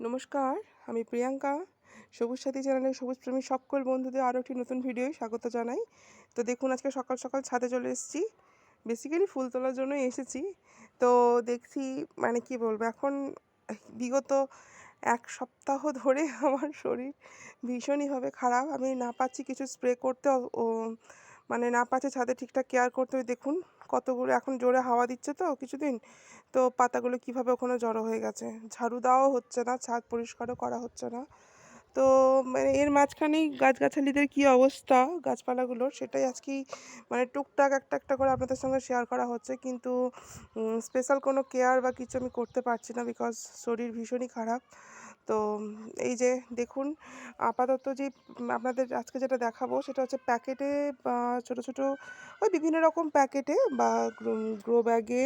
নমস্কার, আমি প্রিয়াঙ্কা। সবুজ সাথী চ্যানেলের সবুজ প্রেমী সকল বন্ধুদের আরও একটি নতুন ভিডিওয় স্বাগত জানাই। তো দেখুন, আজকে সকাল সকাল ছাদে চলে এসেছি। বেসিক্যালি ফুল তোলার জন্যই এসেছি। তো দেখছি মানে কি বলব, এখন বিগত এক সপ্তাহ ধরে আমার শরীর ভীষণইভাবে খারাপ। আমি না পাচ্ছি কিছু স্প্রে করতে মানে না পাচ্ছি ছাদে ঠিকঠাক কেয়ার করতে। দেখুন কতগুলো এখন জোরে হাওয়া দিচ্ছে তো কিছুদিন, তো পাতাগুলো কীভাবে ওখানে জড়ো হয়ে গেছে? ঝাড়ু দেওয়াও হচ্ছে না, ছাদ পরিষ্কারও করা হচ্ছে না। তো মানে এর মাঝখানেই গাছগাছালিদের কী অবস্থা, গাছপালাগুলোর সেটাই আজকেই মানে টুকটাক একটা একটা করে আপনাদের সঙ্গে শেয়ার করা হচ্ছে। কিন্তু স্পেশাল কোনো কেয়ার বা কিছু আমি করতে পারছি না বিকজ শরীর ভীষণই খারাপ। তো এই যে দেখুন, আপাতত যে আপনাদের আজকে যেটা দেখাবো সেটা হচ্ছে প্যাকেটে বা ছোটো ছোটো ওই বিভিন্ন রকম প্যাকেটে বা গ্রো ব্যাগে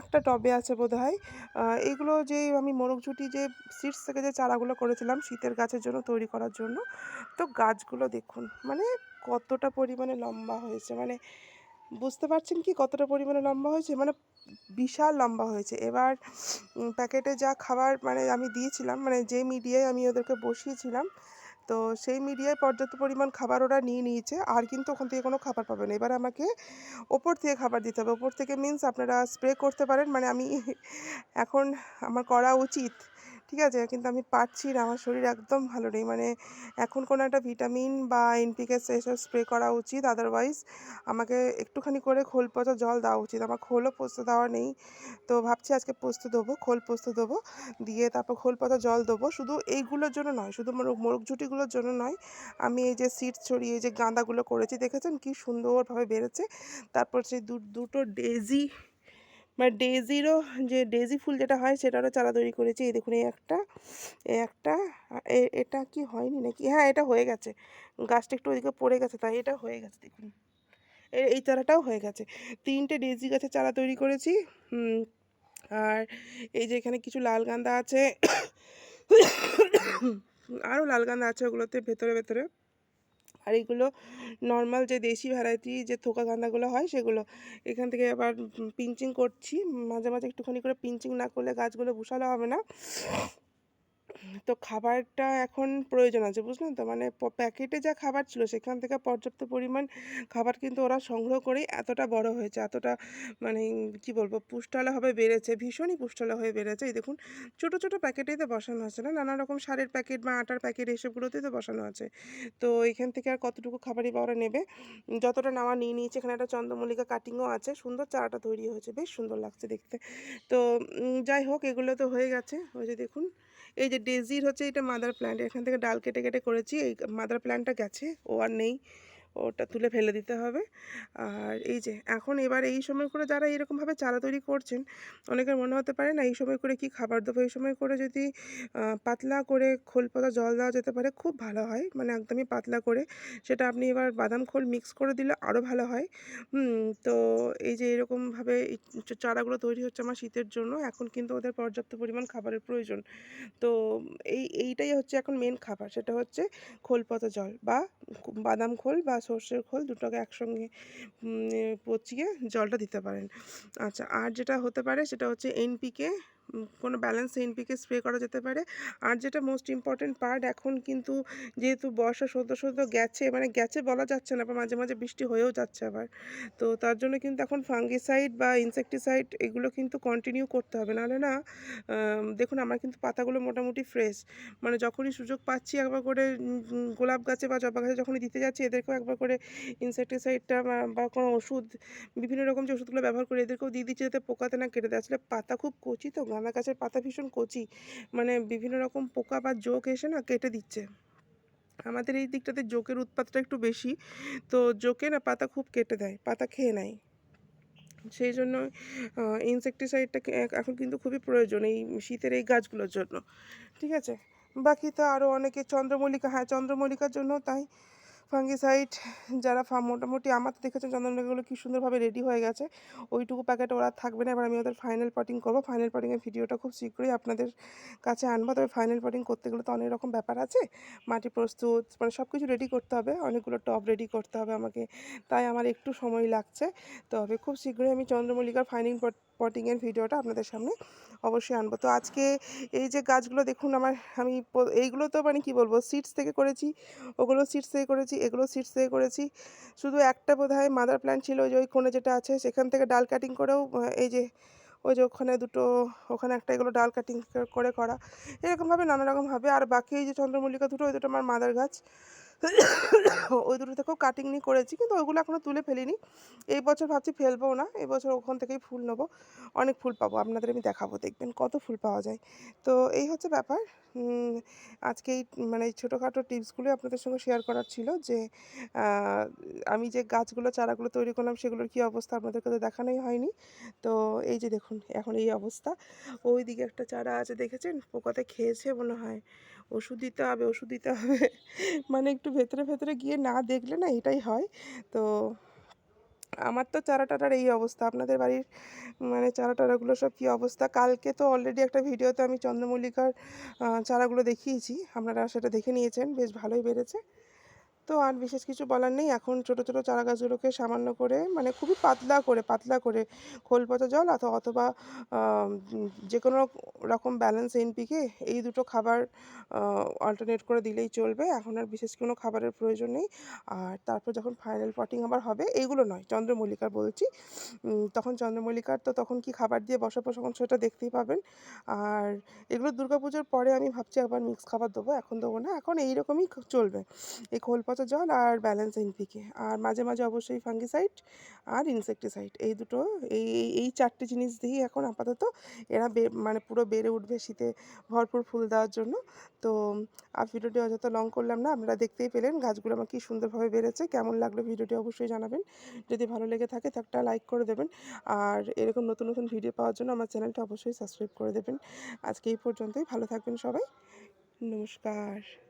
একটা টবে আছে বোধ হয় এইগুলো যে আমি মোরগঝুটি যে সিডস থেকে যে চারাগুলো করেছিলাম শীতের গাছের জন্য তৈরি করার জন্য, তো গাছগুলো দেখুন মানে কতটা পরিমাণে লম্বা হয়েছে। মানে বুঝতে পারছেন কি কতটা পরিমাণে লম্বা হয়েছে? মানে বিশাল লম্বা হয়েছে। এবার প্যাকেটে যা খাবার মানে আমি দিয়েছিলাম মানে যে মিডিয়ায় আমি ওদেরকে বসিয়েছিলাম, তো সেই মিডিয়ায় পর্যাপ্ত পরিমাণ খাবার ওরা নিয়ে নিয়েছে, আর কিন্তু ওখান থেকে কোনো খাবার পাবে না। এবার আমাকে ওপর থেকে খাবার দিতে হবে। ওপর থেকে মিন্স আপনারা স্প্রে করতে পারেন। মানে আমি এখন আমার করা উচিত। ঠিক আছে? কিন্তু আমি পারছি না, আমার শরীর একদম ভালো নেই। মানে এখন কোনো একটা ভিটামিন বা এনপিকে এসব স্প্রে করা উচিত আদারওয়াইজ আমাকে একটুখানি করে খোল পচা জল দেওয়া উচিত। আমার খোলও পোস্ত দেওয়া নেই। তো ভাবছি আজকে পোস্ত দেবো, খোল পোস্ত দেবো, দিয়ে তারপর খোল পাতা জল দেবো। শুধু এইগুলোর জন্য নয়, শুধু মোরগ মোরগ ঝুটিগুলোর জন্য নয়, আমি এই যে সিট ছড়িয়ে এই যে গাঁদাগুলো করেছি, দেখেছেন কি সুন্দরভাবে বেড়েছে? তারপর সেই দুটো ডেজি মানে ডেজিরও যে ডেজি ফুল যেটা হয় সেটারও চারা তৈরি করেছি। এই দেখুন, এই একটা একটা এটা কি হয়নি নাকি? হ্যাঁ এটা হয়ে গেছে। গাছটা একটু ওইদিকে পড়ে গেছে, তাই এটা হয়ে গেছে, দেখুন। এই চারাটাও হয়ে গেছে। তিনটে ডেজি গাছের চারা তৈরি করেছি। আর এই যে এখানে কিছু লাল গাঁদা আছে। আরও লাল গাঁদা আছে ওগুলোতে, ভেতরে ভেতরে। আর এগুলো নর্মাল যে দেশি ভ্যারাইটি যে থোকা গাঁদাগুলো হয় সেগুলো। এখান থেকে আবার পিঞ্চিং করছি। মাঝে মাঝে একটুখানি করে পিঞ্চিং না করলে গাছগুলো বুসালো হবে না। তো খাবারটা এখন প্রয়োজন আছে বুঝলেন তো মানে প্যাকেটে যা খাবার ছিল, সেখান থেকে পর্যাপ্ত পরিমাণ খাবার কিন্তু ওরা সংগ্রহ করেই এতটা বড় হয়েছে, এতটা মানে কি বলব পুষ্টালাভাবে বেড়েছে, ভীষণই পুষ্টালা হয়ে বেড়েছে। এই দেখুন, ছোট ছোট প্যাকেটেই তো বসানো আছে না? নানা রকম সারের প্যাকেট বা আটার প্যাকেট, এসবগুলোতেই তো বসানো আছে। তো এখান থেকে আর কতটুকু খাবারই বা ওরা নেবে? যতটা নেওয়া নিয়ে নিয়েছে, এখানে একটা চন্দ্রমল্লিকা কাটিংও আছে, সুন্দর চারাটা তৈরি হয়েছে, বেশ সুন্দর লাগছে দেখতে। তো যাই হোক, এগুলো তো হয়ে গেছে। ওই যে দেখুন এই যে ডেজির হচ্ছে এটা মাদার প্ল্যান্ট এখান থেকে ডাল কেটে কেটে করেছি। এই মাদার প্ল্যান্টটা গেছে, ও আর নেই। ওটা তুলে ফেলে দিতে হবে। আর এই যে, এখন এবার এই সময় করে যারা এরকমভাবে চারা তৈরি করছেন, অনেকের মনে হতে পারে, না, এই সময় করে কি খাবার দেবো? এই সময় করে যদি পাতলা করে খোল পাতা জল দেওয়া যেতে পারে, খুব ভালো হয়। মানে একদমই পাতলা করে সেটা আপনি এবার বাদাম খোল মিক্স করে দিলে আরও ভালো হয়। তো এই যে এরকমভাবে চারাগুলো তৈরি হচ্ছে আমার শীতের জন্য, এখন কিন্তু ওদের পর্যাপ্ত পরিমাণ খাবারের প্রয়োজন। তো এই, এইটাই হচ্ছে এখন মেন খাবার, সেটা হচ্ছে খোল পাতা জল বা বাদাম খোল বা সর্ষের খোল দুটোকে একসঙ্গে পচিয়ে জলটা দিতে পারেন। আচ্ছা আর যেটা হতে পারে সেটা হচ্ছে এনপিকে কোনো ব্যালেন্স এনপিকে স্প্রে করা যেতে পারে। আর যেটা মোস্ট ইম্পর্টেন্ট পার্ট এখন কিন্তু যেহেতু বর্ষা সদ্য সদ্য গেছে মানে গেছে বলা যাচ্ছে না, বা মাঝে মাঝে বৃষ্টি হয়েও যাচ্ছে আবার। তো তার জন্য কিন্তু এখন ফাঙ্গিসাইড বা ইনসেকটিসাইড এগুলো কিন্তু কন্টিনিউ করতে হবে। নাহলে না দেখুন আমার কিন্তু পাতাগুলো মোটামুটি ফ্রেশ মানে যখনই সুযোগ পাচ্ছি একবার করে গোলাপ গাছে বা জবা গাছে যখনই দিতে যাচ্ছি, এদেরকেও একবার করে ইনসেকটিসাইডটা বা কোনো ওষুধ, বিভিন্ন রকম যে ওষুধগুলো ব্যবহার করে, এদেরকেও দিয়ে দিচ্ছি যাতে পোকাতে না কেটে দেয়। আসলে পাতা খুব কচি তো গাঁদা গাছের পাতা ভীষণ কচি। মানে বিভিন্ন রকম পোকা বা জোক এসে না কেটে দিচ্ছে। আমাদের এই দিকটাতে জোকের উৎপাতটা একটু বেশি। তো জোকে না পাতা খুব কেটে দেয়, পাতা খেয়ে নেয়। সেই জন্য ইনসেকটিসাইডটা এখন কিন্তু খুবই প্রয়োজন এই শীতের এই গাছগুলোর জন্য। ঠিক আছে? বাকি তো আরও অনেকে চন্দ্রমল্লিকা হ্যাঁ চন্দ্রমল্লিকার জন্য তাই ফাঙ্গিসাইড যারা মোটামুটি আমার তো দেখেছেন চন্দ্রমল্লিকাগুলো কি সুন্দরভাবে রেডি হয়ে গেছে। ওইটুকু প্যাকেট ওরা থাকবে না, এবার আমি ওদের ফাইনাল পটিং করব। ফাইনাল পটিংয়ের ভিডিওটা খুব শীঘ্রই আপনাদের কাছে আনব। তবে ফাইনাল পটিং করতে গেলে তো অনেক রকম ব্যাপার আছে। মাটি প্রস্তুত মানে সব কিছু রেডি করতে হবে। অনেকগুলো টপ রেডি করতে হবে আমাকে। তাই আমার একটু সময় লাগছে। তবে খুব শীঘ্রই আমি চন্দ্রমল্লিকার ফাইনাল পটিংয়ের ভিডিওটা আপনাদের সামনে অবশ্যই আনব। তো আজকে এই যে গাছগুলো দেখুন আমার, আমি এইগুলো তো মানে কি বলব সিডস থেকে করেছি, ওগুলো সিডস থেকে করেছি, এগুলো সিডস থেকে করেছি। শুধু একটা বোধ হয় মাদার প্ল্যান্ট ছিল, ওই যে ওই কোণে যেটা আছে, সেখান থেকে ডাল কাটিং করেও এই যে ওই যে ওখানে দুটো, ওখানে একটা এগুলো ডাল কাটিং করে করা। এরকমভাবে নানা রকমভাবে আর বাকি এই যে চন্দ্রমল্লিকা দুটো, ওই দুটো আমার মাদার গাছ। ওই দুটো থেকেও কাটিং নিয়ে করেছি, কিন্তু ওইগুলো এখনও তুলে ফেলিনি। এই বছর ভাবছি ফেলব না, এই বছর ওখান থেকেই ফুল নেব। অনেক ফুল পাবো, আপনাদের আমি দেখাবো, দেখবেন কত ফুল পাওয়া যায়। তো এই হচ্ছে ব্যাপার আজকে এই মানে ছোটোখাটো টিপসগুলোই আপনাদের সঙ্গে শেয়ার করার ছিল যে আমি যে গাছগুলো, চারাগুলো তৈরি করলাম, সেগুলোর কী অবস্থা আপনাদেরকে তো দেখানোই হয়নি। তো এই যে দেখুন, এখন এই অবস্থা। ওই দিকে একটা চারা আছে, দেখেছেন? পোকাতে খেয়েছে মনে হয়। ওষুধ দিতে হবে, ওষুধ দিতে হবে। মানে একটু ভেতরে ভেতরে গিয়ে না দেখলে না এটাই হয়। তো আমার তো চারা টারার এই অবস্থা। আপনাদের বাড়ির মানে চারা টারাগুলো সব কী অবস্থা? কালকে তো অলরেডি একটা ভিডিওতে আমি চন্দ্রমল্লিকার চারাগুলো দেখিয়েছি। আপনারা সেটা দেখে নিয়েছেন। বেশ ভালোই বেড়েছে। তো আর বিশেষ কিছু বলার নেই। এখন ছোটো ছোটো চারা গাছগুলোকে সামান্য করে মানে খুবই পাতলা করে পাতলা করে খোল পচা জল অথবা অথবা যে কোনো রকম ব্যালেন্স এনপিকে এই দুটো খাবার অল্টারনেট করে দিলেই চলবে। এখন আর বিশেষ কোনো খাবারের প্রয়োজন নেই। আর তারপর যখন ফাইনাল পটিং আবার হবে, এইগুলো নয়, চন্দ্রমল্লিকার বলছি। তখন চন্দ্রমল্লিকার তো তখন কি খাবার দিয়ে বসাবো তখন সেটা দেখতেই পাবেন। আর এগুলো দুর্গাপুজোর পরে আমি ভাবছি আবার মিক্স খাবার দেবো, এখন দেবো না, এখন এইরকমই চলবে। এই খোল পচা জল আর ব্যালেন্স এনপিকে আর মাঝে মাঝে অবশ্যই ফাঙ্গিসাইড আর ইনসেকটিসাইড এই দুটো, এই, এই- চারটে জিনিস দিয়েই এখন আপাতত এরা মানে পুরো বেড়ে উঠবে শীতে ভরপুর ফুল দেওয়ার জন্য। তো আর ভিডিওটি অযথা লং করলাম না, আপনারা দেখতেই পেলেন গাছগুলো আমার কী সুন্দরভাবে বেড়েছে, কেমন লাগল ভিডিওটি অবশ্যই জানাবেন। যদি ভালো লেগে থাকে তো একটা লাইক করে দেবেন, আর এরকম নতুন নতুন ভিডিও পাওয়ার জন্য আমার চ্যানেলটা অবশ্যই সাবস্ক্রাইব করে দেবেন। আজকে এই পর্যন্তই, ভালো থাকবেন সবাই, নমস্কার।